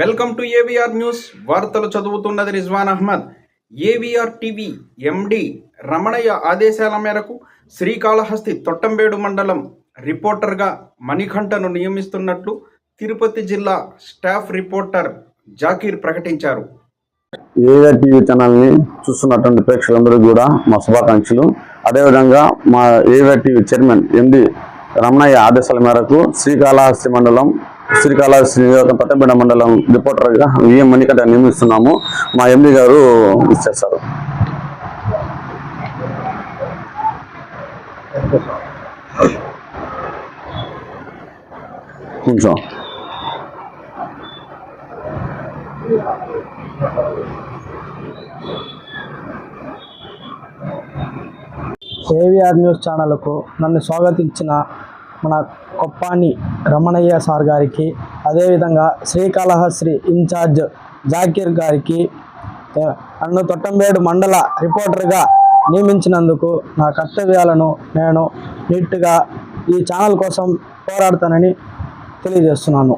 Welcome to AVR news వార్తలు చదువుతున్నది Rizwan Ahmed. AVR TV MD Ramanayya ఆదేశాల మేరకు శ్రీకాళహస్తి తొట్టంబేడు మండలం రిపోర్టర్గా మణికంఠను నియమిస్తున్నట్లు తిరుపతి జిల్లా స్టాఫ్ రిపోర్టర్ జాకీర్ ప్రకటించారు. ఏవిఆర్ టీవీ ఛానల్ని చూస్తున్నటువంటి ప్రేక్షకులందరూ కూడా మా శుభాకాంక్షలు. అదేవిధంగా మా AVR TV chairman MD Ramanayya ఆదేశాల మేరకు శ్రీకాళహస్తి మండలం శ్రీకాళహస్తి నియోజకవర్గం తట్టబిడ మండలం రిపోర్టర్గా విఎం మణికంఠ నియమిస్తున్నాము. మా ఎండి గారు ఇచ్చేస్తారు. కొంచెం ఏవిఆర్ న్యూస్ ఛానల్కు నన్ను స్వాగతించిన మన కొప్పాని రమణయ్య సార్ గారికి అదేవిధంగా శ్రీకాళహస్రి ఇన్ఛార్జ్ జాకీర్ గారికి ఏ, నన్ను తొట్టంబేడు మండల రిపోర్టర్గా నియమించినందుకు నా కర్తవ్యాలను నేను నీట్గా ఈ ఛానల్ కోసం పోరాడతానని తెలియజేస్తున్నాను.